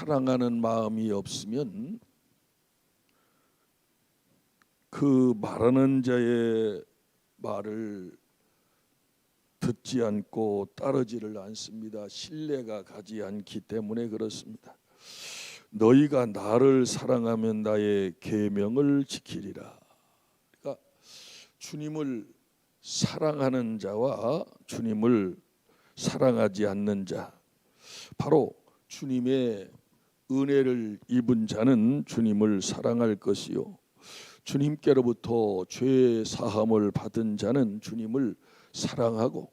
사랑하는 마음이 없으면 그 말하는 자의 말을 듣지 않고 따르지를 않습니다. 신뢰가 가지 않기 때문에 그렇습니다. 너희가 나를 사랑하면 나의 계명을 지키리라. 그러니까 주님을 사랑하는 자와 주님을 사랑하지 않는 자 바로 주님의 은혜를 입은 자는 주님을 사랑할 것이요 주님께로부터 죄 사함을 받은 자는 주님을 사랑하고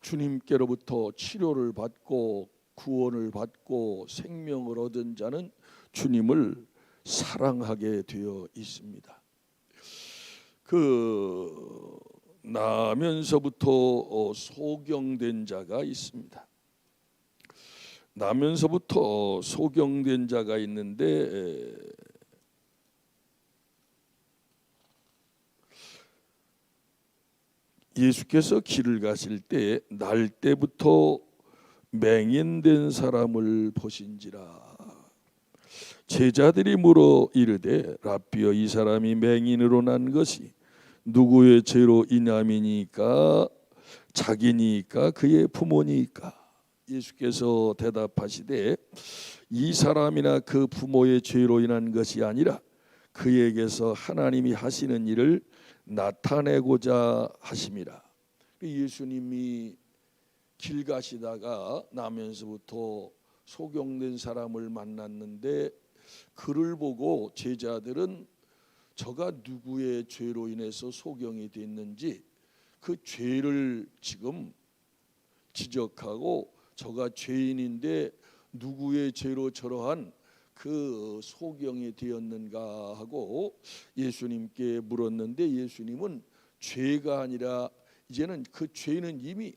주님께로부터 치료를 받고 구원을 받고 생명을 얻은 자는 주님을 사랑하게 되어 있습니다. 그 나면서부터 어, 소경된 자가 있습니다. 나면서부터 소경된 자가 있는데 에, 예수께서 길을 가실 때 날 때부터 맹인된 사람을 보신지라. 제자들이 물어 이르되 라비어 이 사람이 맹인으로 난 것이 누구의 죄로 인함이니까? 자기니까? 그의 부모니까 예수께서 대답하시되 이 사람이나 그 부모의 죄로 인한 것이 아니라 그에게서 하나님이 하시는 일을 나타내고자 하심이라. 예수님이 길 가시다가 나면서부터 소경된 사람을 만났는데 그를 보고 제자들은 저가 누구의 죄로 인해서 소경이 됐는지 그 죄를 지금 지적하고 저가 죄인인데 누구의 죄로 저러한 그 소경이 되었는가 하고 예수님께 물었는데 예수님은 죄가 아니라 이제는 그 죄는 이미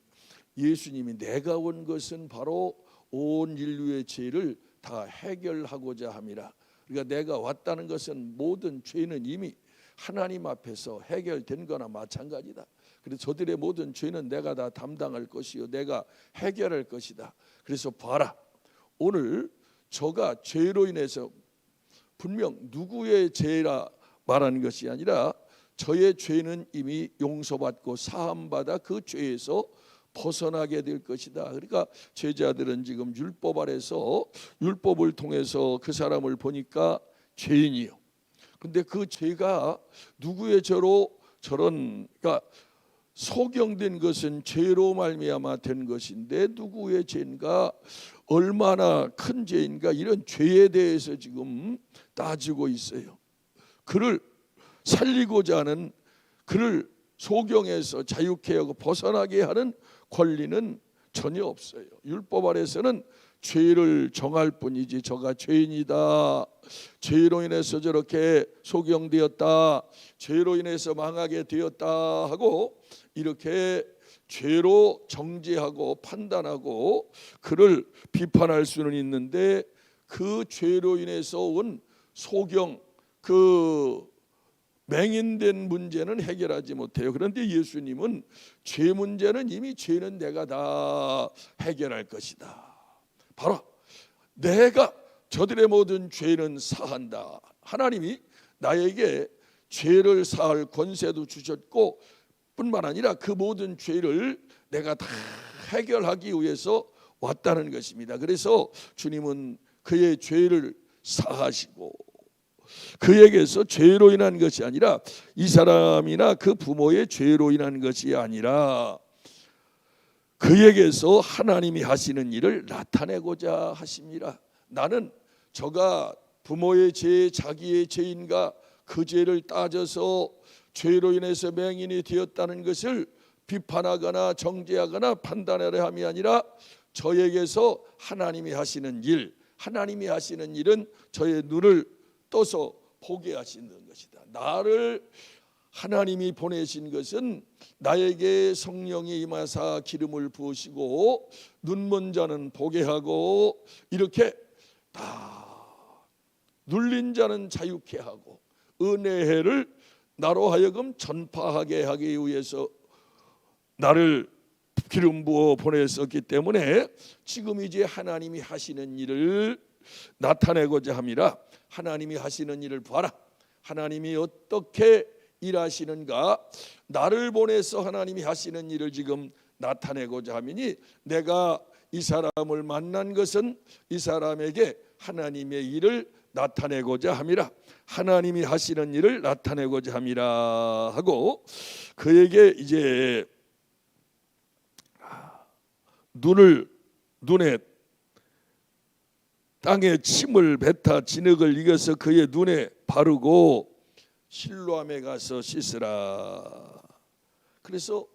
예수님이 내가 온 것은 바로 온 인류의 죄를 다 해결하고자 함이라. 그러니까 내가 왔다는 것은 모든 죄는 이미 하나님 앞에서 해결된 거나 마찬가지다. 그래서 저들의 모든 죄는 내가 다 담당할 것이요 내가 해결할 것이다. 그래서 봐라. 오늘 저가 죄로 인해서 분명 누구의 죄라 말하는 것이 아니라 저의 죄는 이미 용서받고 사함받아 그 죄에서 벗어나게 될 것이다. 그러니까 제자들은 지금 율법 아래서 율법을 통해서 그 사람을 보니까 죄인이요. 근데 그 죄가 누구의 죄로 저런 그러니까 소경된 것은 죄로 말미암아 된 것인데 누구의 죄인가 얼마나 큰 죄인가 이런 죄에 대해서 지금 따지고 있어요. 그를 살리고자 하는 그를 소경에서 자유케 하고 벗어나게 하는 권리는 전혀 없어요. 율법 아래서는 죄를 정할 뿐이지 저가 죄인이다. 죄로 인해서 저렇게 소경되었다. 죄로 인해서 망하게 되었다 하고 이렇게 죄로 정죄하고 판단하고 그를 비판할 수는 있는데 그 죄로 인해서 온 소경 그 맹인된 문제는 해결하지 못해요. 그런데 예수님은 죄 문제는 이미 죄는 내가 다 해결할 것이다. 바로 내가 저들의 모든 죄는 사한다. 하나님이 나에게 죄를 사할 권세도 주셨고 뿐만 아니라 그 모든 죄를 내가 다 해결하기 위해서 왔다는 것입니다. 그래서 주님은 그의 죄를 사하시고 그에게서 죄로 인한 것이 아니라 이 사람이나 그 부모의 죄로 인한 것이 아니라 그에게서 하나님이 하시는 일을 나타내고자 하십니다. 나는 저가 부모의 죄, 자기의 죄인가 그 죄를 따져서 죄로 인해서 맹인이 되었다는 것을 비판하거나 정죄하거나 판단하려 함이 아니라 저에게서 하나님이 하시는 일, 하나님이 하시는 일은 저의 눈을 떠서 보게 하시는 것이다. 나를 하나님이 보내신 것은 나에게 성령이 임하사 기름을 부으시고 눈먼 자는 보게 하고 이렇게 다 눌린 자는 자유케 하고 은혜를 나로 하여금 전파하게 하기 위해서 나를 기름 부어 보냈었기 때문에 지금 이제 하나님이 하시는 일을 나타내고자 함이라 하나님이 하시는 일을 봐라. 하나님이 어떻게 일하시는가? 나를 보내서 하나님이 하시는 일을 지금 나타내고자 하미니 내가 이 사람을 만난 것은 이 사람에게 하나님의 일을 나타내고자 함이라 하나님이 하시는 일을 나타내고자 함이라 하고 그에게 이제 눈을 눈에 땅에 침을 뱉어 진흙을 이겨서 그의 눈에 바르고 실로암에 가서 씻으라. 그래서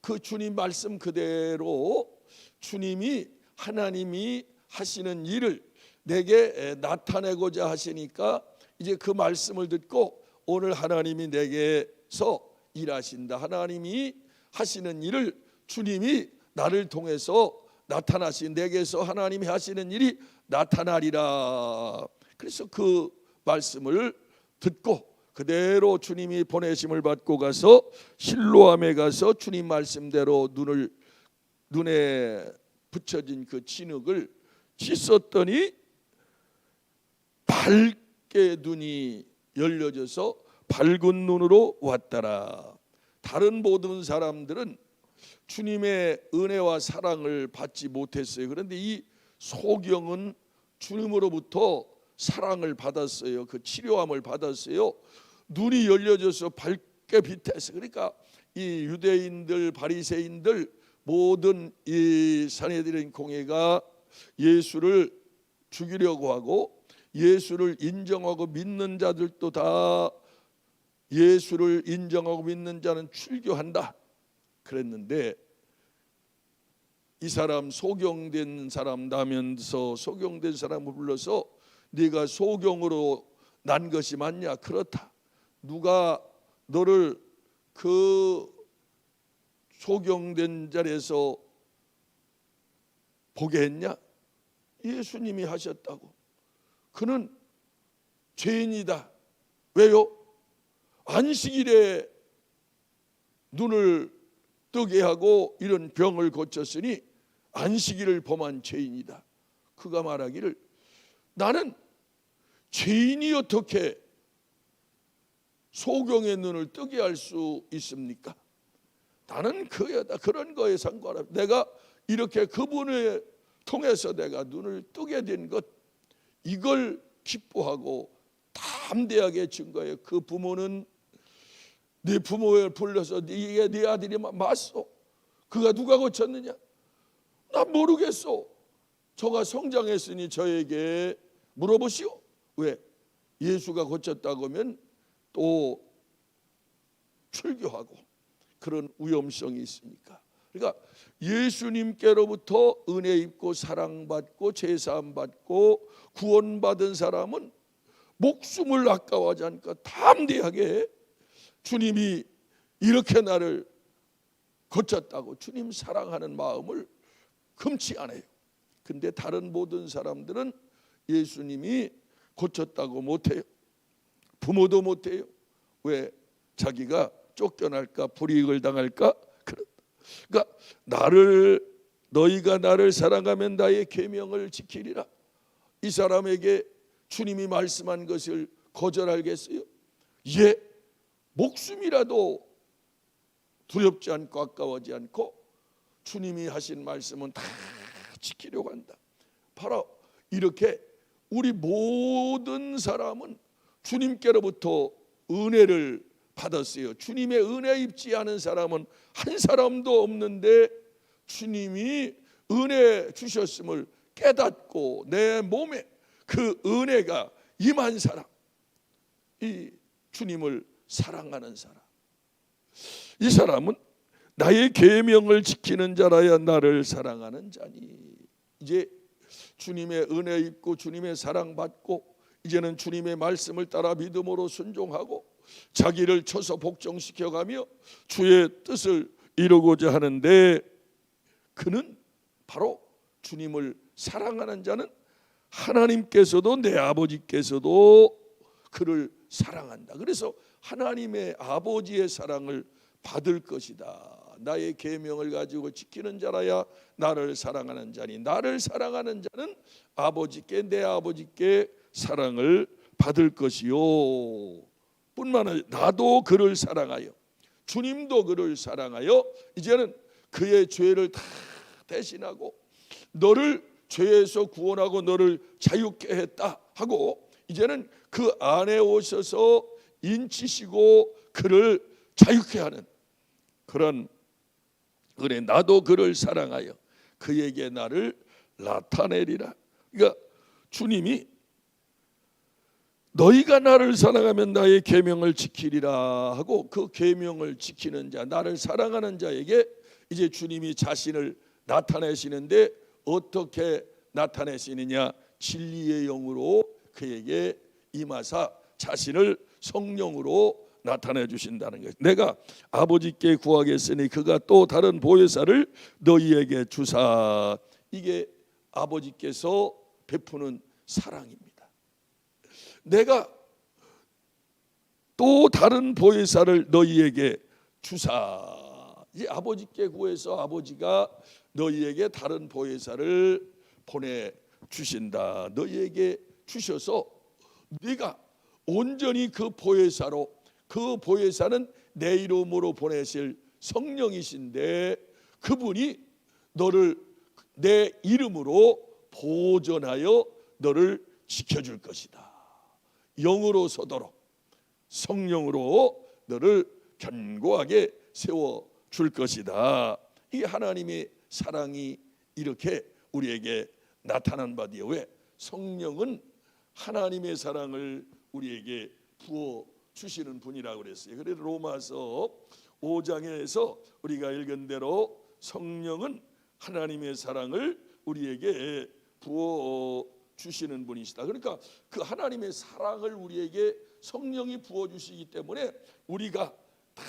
그 주님 말씀 그대로 주님이 하나님이 하시는 일을 내게 나타내고자 하시니까 이제 그 말씀을 듣고 오늘 하나님이 내게서 일하신다. 하나님이 하시는 일을 주님이 나를 통해서 나타나신 내게서 하나님이 하시는 일이 나타나리라. 그래서 그 말씀을 듣고 그대로 주님이 보내심을 받고 가서 실로암에 가서 주님 말씀대로 눈을 눈에 붙여진 그 진흙을 씻었더니 밝게 눈이 열려져서 밝은 눈으로 왔더라. 다른 모든 사람들은 주님의 은혜와 사랑을 받지 못했어요. 그런데 이 소경은 주님으로부터 사랑을 받았어요. 그 치료함을 받았어요. 눈이 열려져서 밝게 빛했어요. 그러니까 이 유대인들, 바리새인들 모든 이 사내들인 공회가 예수를 죽이려고 하고 예수를 인정하고 믿는 자들도 다 예수를 인정하고 믿는 자는 출교한다. 그랬는데 이 사람 소경된 사람 나면서 소경된 사람을 불러서 네가 소경으로 난 것이 맞냐? 그렇다. 누가 너를 그 소경된 자리에서 보게 했냐? 예수님이 하셨다고. 그는 죄인이다. 왜요? 안식일에 눈을 뜨게 하고 이런 병을 고쳤으니 안식일을 범한 죄인이다. 그가 말하기를 나는 죄인이 어떻게 소경의 눈을 뜨게 할 수 있습니까? 나는 그여다 그런 거에 상관없. 내가 이렇게 그분을 통해서 내가 눈을 뜨게 된 것 이걸 기뻐하고 담대하게 증거해. 그 부모는 네 부모를 불러서 네게 네 아들이 맞소. 그가 누가 고쳤느냐? 난 모르겠소. 저가 성장했으니 저에게 물어보시오. 왜? 예수가 고쳤다고 하면 또 출교하고 그런 위험성이 있으니까. 그러니까 예수님께로부터 은혜 입고 사랑받고 제사함 받고 구원받은 사람은 목숨을 아까워하지 않고 담대하게 주님이 이렇게 나를 고쳤다고 주님 사랑하는 마음을 금치 않아요. 근데 다른 모든 사람들은 예수님이 고쳤다고 못해요. 부모도 못해요. 왜? 자기가 쫓겨날까 불이익을 당할까? 그러니까 나를 너희가 나를 사랑하면 나의 계명을 지키리라. 이 사람에게 주님이 말씀한 것을 거절하겠어요? 예, 목숨이라도 두렵지 않고 아까워하지 않고 주님이 하신 말씀은 다 지키려고 한다. 바로 이렇게 우리 모든 사람은 주님께로부터 은혜를 받았어요. 주님의 은혜 입지 않은 사람은 한 사람도 없는데 주님이 은혜 주셨음을 깨닫고 내 몸에 그 은혜가 임한 사람, 이 주님을 사랑하는 사람, 이 사람은 나의 계명을 지키는 자라야 나를 사랑하는 자니. 이제 주님의 은혜 입고 주님의 사랑 받고 이제는 주님의 말씀을 따라 믿음으로 순종하고 자기를 쳐서 복종시켜 가며 주의 뜻을 이루고자 하는데 그는 바로 주님을 사랑하는 자는 하나님께서도 내 아버지께서도 그를 사랑한다. 그래서 하나님의 아버지의 사랑을 받을 것이다. 나의 계명을 가지고 지키는 자라야 나를 사랑하는 자니 나를 사랑하는 자는 아버지께 내 아버지께 사랑을 받을 것이요 뿐만 아니라 나도 그를 사랑하여 주님도 그를 사랑하여 이제는 그의 죄를 다 대신하고 너를 죄에서 구원하고 너를 자유케 했다 하고 이제는 그 안에 오셔서 인치시고 그를 자유케 하는 그런 은혜 나도 그를 사랑하여 그에게 나를 나타내리라. 그러니까 주님이 너희가 나를 사랑하면 나의 계명을 지키리라 하고 그 계명을 지키는 자 나를 사랑하는 자에게 이제 주님이 자신을 나타내시는데 어떻게 나타내시느냐 진리의 영으로 그에게 임하사 자신을 성령으로 나타내 주신다는 것. 내가 아버지께 구하겠으니 그가 또 다른 보혜사를 너희에게 주사. 이게 아버지께서 베푸는 사랑입니다. 내가 또 다른 보혜사를 너희에게 주사. 이제 아버지께 구해서 아버지가 너희에게 다른 보혜사를 보내 주신다. 너희에게 주셔서 네가 온전히 그 보혜사로 그 보혜사는 내 이름으로 보내실 성령이신데 그분이 너를 내 이름으로 보존하여 너를 지켜줄 것이다. 영으로 서도록 성령으로 너를 견고하게 세워 줄 것이다. 이 하나님의 사랑이 이렇게 우리에게 나타난 바디에 왜 성령은 하나님의 사랑을 우리에게 부어 주시는 분이라고 그랬어요. 그래서 로마서 5장에서 우리가 읽은 대로 성령은 하나님의 사랑을 우리에게 부어 주시는 분이시다. 그러니까 그 하나님의 사랑을 우리에게 성령이 부어 주시기 때문에 우리가 다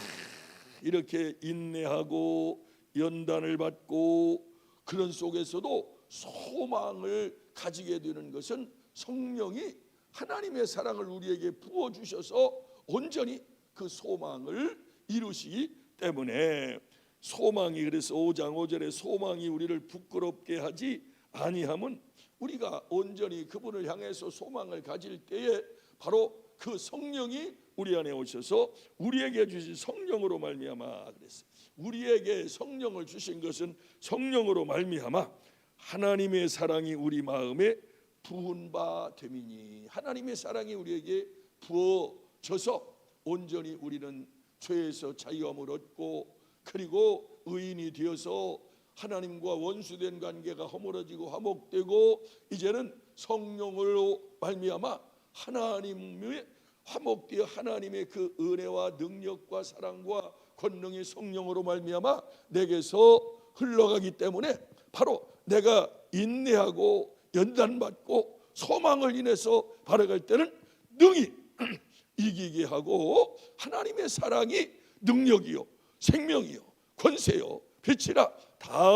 이렇게 인내하고 연단을 받고 그런 속에서도 소망을 가지게 되는 것은 성령이 하나님의 사랑을 우리에게 부어 주셔서 온전히 그 소망을 이루시기 때문에 소망이 그래서 5장 5절에 소망이 우리를 부끄럽게 하지 아니함은 우리가 온전히 그분을 향해서 소망을 가질 때에 바로 그 성령이 우리 안에 오셔서 우리에게 주신 성령으로 말미암아 그랬어요. 우리에게 성령을 주신 것은 성령으로 말미암아 하나님의 사랑이 우리 마음에 부은 바 됨이니 하나님의 사랑이 우리에게 부어져서 온전히 우리는 죄에서 자유함을 얻고 그리고 의인이 되어서 하나님과 원수된 관계가 허물어지고 화목되고 이제는 성령으로 말미암아 하나님의 화목되어 하나님의 그 은혜와 능력과 사랑과 권능이 성령으로 말미암아 내게서 흘러가기 때문에 바로 내가 인내하고 연단받고 소망을 인해서 바라갈 때는 능히 이기게 하고 하나님의 사랑이 능력이요 생명이요 권세요 빛이라 다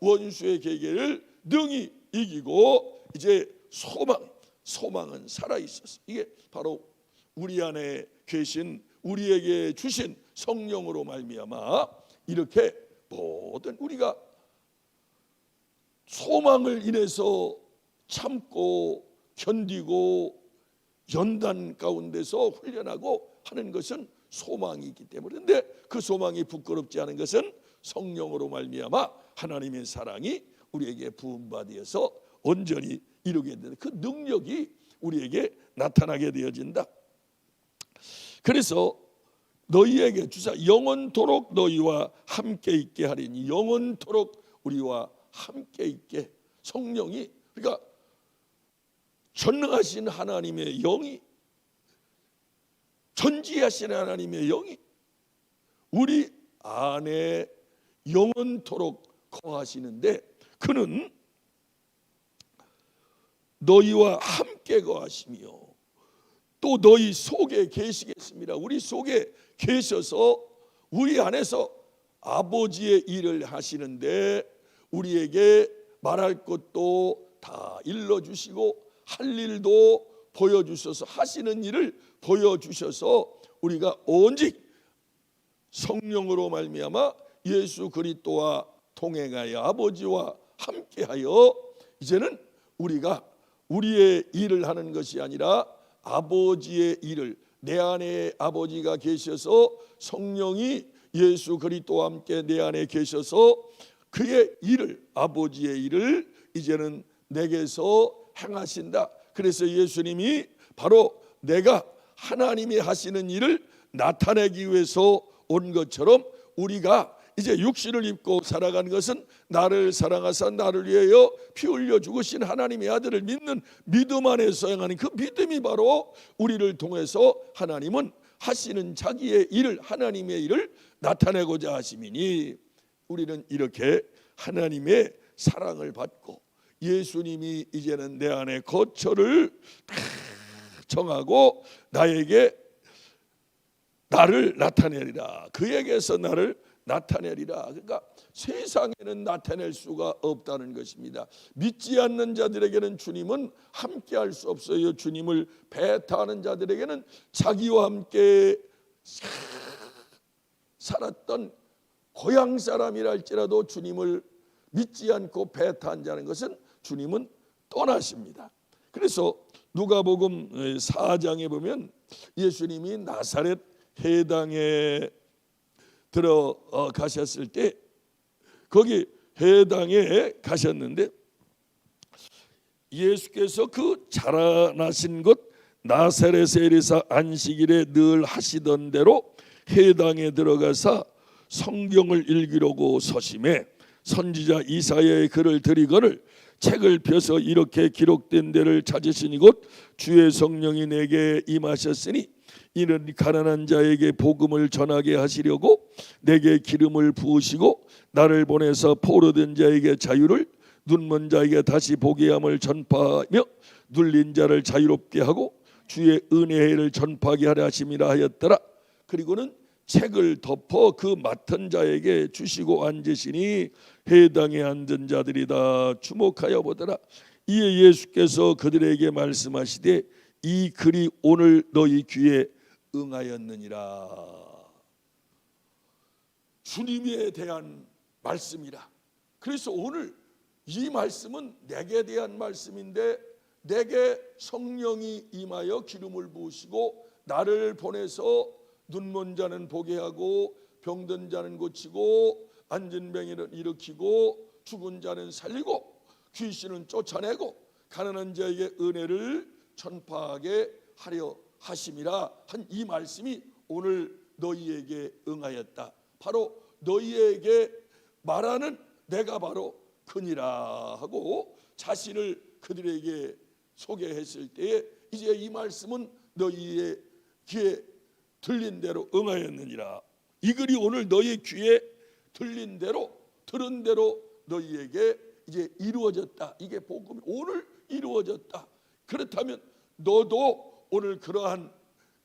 원수의 계계를 능히 이기고 이제 소망 소망은 살아 있었어. 이게 바로 우리 안에 계신 우리에게 주신 성령으로 말미암아 이렇게 모든 우리가 소망을 인해서 참고 견디고 연단 가운데서 훈련하고 하는 것은 소망이 있기 때문에 근데 그 소망이 부끄럽지 않은 것은 성령으로 말미암아 하나님의 사랑이 우리에게 부음받아서 온전히 이루게 되는 그 능력이 우리에게 나타나게 되어진다. 그래서 너희에게 주사 영원토록 너희와 함께 있게 하리니 영원토록 우리와 함께 있게 성령이 그러니까 전능하신 하나님의 영이 전지하신 하나님의 영이 우리 안에 영원토록 거하시는데 그는 너희와 함께 거하시며 또 너희 속에 계시겠습니다. 우리 속에 계셔서 우리 안에서 아버지의 일을 하시는데 우리에게 말할 것도 다 일러 주시고 할 일도 보여 주셔서 하시는 일을 보여 주셔서 우리가 오직 성령으로 말미암아 예수 그리스도와 동행하여 아버지와 함께하여 이제는 우리가 우리의 일을 하는 것이 아니라 아버지의 일을 내 안에 아버지가 계셔서 성령이 예수 그리스도와 함께 내 안에 계셔서 그의 일을 아버지의 일을 이제는 내게서 행하신다. 그래서 예수님이 바로 내가 하나님이 하시는 일을 나타내기 위해서 온 것처럼 우리가 이제 육신을 입고 살아가는 것은 나를 사랑하사 나를 위하여 피 흘려 죽으신 하나님의 아들을 믿는 믿음 안에서 행하는 그 믿음이 바로 우리를 통해서 하나님은 하시는 자기의 일을 하나님의 일을 나타내고자 하심이니 우리는 이렇게 하나님의 사랑을 받고 예수님이 이제는 내 안에 거처를 다 정하고 나에게 나를 나타내리라. 그에게서 나를 나타내리라. 그러니까 세상에는 나타낼 수가 없다는 것입니다. 믿지 않는 자들에게는 주님은 함께 할 수 없어요. 주님을 배타하는 자들에게는 자기와 함께 살았던 고향 사람이랄지라도 주님을 믿지 않고 배타한 자는 것은 주님은 떠나십니다. 그래서 누가복음 4장에 보면 예수님이 나사렛 해당에 들어가셨을 때 거기 해당에 가셨는데 예수께서 그 자라나신 곳 나사렛에 이르사 안식일에 늘 하시던 대로 해당에 들어가서 성경을 읽으려고 서심해 선지자 이사야의 글을 드리거늘 책을 펴서 이렇게 기록된 데를 찾으시니 곧 주의 성령이 내게 임하셨으니 이는 가난한 자에게 복음을 전하게 하시려고 내게 기름을 부으시고 나를 보내서 포로된 자에게 자유를 눈먼 자에게 다시 보게 함을 전파하며 눌린 자를 자유롭게 하고 주의 은혜를 전파하게 하려 하심이라 하였더라. 그리고는 책을 덮어 그 맡은 자에게 주시고 앉으시니 해당에 앉은 자들이 다 주목하여 보더라. 이에 예수께서 그들에게 말씀하시되 이 글이 오늘 너희 귀에 응하였느니라. 주님에 대한 말씀이라. 그래서 오늘 이 말씀은 내게 대한 말씀인데 내게 성령이 임하여 기름을 부으시고 나를 보내서 눈먼 자는 보게 하고 병든 자는 고치고 앉은 병이는 일으키고 죽은 자는 살리고 귀신은 쫓아내고 가난한 자에게 은혜를 전파하게 하려 하심이라 한 이 말씀이 오늘 너희에게 응하였다. 바로 너희에게 말하는 내가 바로 그니라 하고 자신을 그들에게 소개했을 때에 이제 이 말씀은 너희의 귀에 들린 대로 응하였느니라. 이 글이 오늘 너희 귀에 들린 대로 들은 대로 너희에게 이제 이루어졌다. 이게 복음이 오늘 이루어졌다. 그렇다면 너도 오늘 그러한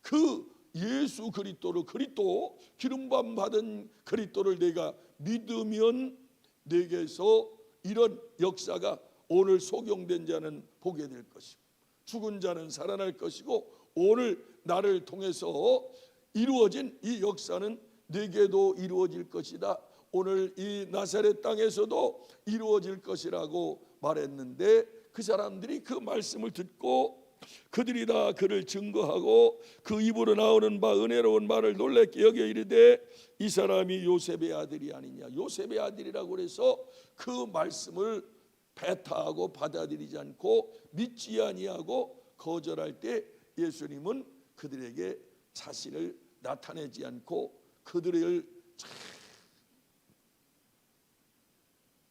그 예수 그리스도를 그리스도 기름감 받은 그리스도를 내가 믿으면 내게서 이런 역사가 오늘 소경된 자는 보게 될 것이고 죽은 자는 살아날 것이고 오늘 나를 통해서 이루어진 이 역사는 내게도 이루어질 것이다. 오늘 이 나사렛 땅에서도 이루어질 것이라고 말했는데 그 사람들이 그 말씀을 듣고 그들이 다 그를 증거하고 그 입으로 나오는 바 은혜로운 말을 놀랍게 여겨 이르되 이 사람이 요셉의 아들이 아니냐. 요셉의 아들이라고 그래서 그 말씀을 배타하고 받아들이지 않고 믿지 아니하고 거절할 때 예수님은 그들에게 자신을 나타내지 않고 그들을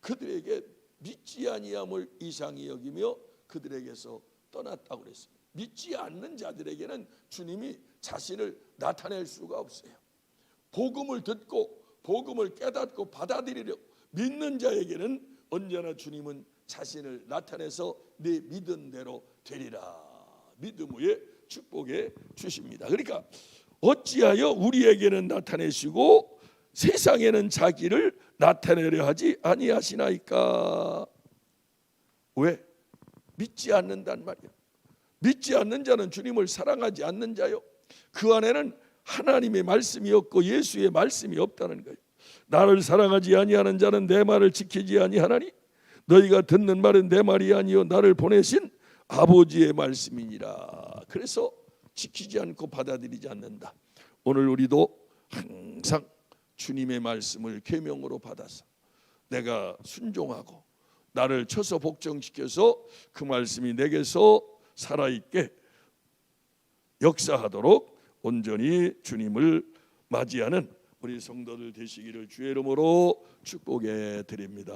그들에게 믿지 아니함을 이상히 여기며 그들에게서 떠났다고 그랬습니다. 믿지 않는 자들에게는 주님이 자신을 나타낼 수가 없어요. 복음을 듣고 복음을 깨닫고 받아들이려 믿는 자에게는 언제나 주님은 자신을 나타내서 내 믿은 대로 되리라. 믿음 후에 축복해 주십니다. 그러니까 어찌하여 우리에게는 나타내시고 세상에는 자기를 나타내려 하지 아니하시나이까? 왜? 믿지 않는단 말이야. 믿지 않는 자는 주님을 사랑하지 않는 자요. 그 안에는 하나님의 말씀이 없고 예수의 말씀이 없다는 거예요. 나를 사랑하지 아니하는 자는 내 말을 지키지 아니하나니 너희가 듣는 말은 내 말이 아니요 나를 보내신 아버지의 말씀이니라. 그래서 지키지 않고 받아들이지 않는다. 오늘 우리도 항상 주님의 말씀을 계명으로 받아서 내가 순종하고 나를 쳐서 복종시켜서 그 말씀이 내게서 살아있게 역사하도록 온전히 주님을 맞이하는 우리 성도들 되시기를 주의 이름으로 축복해 드립니다.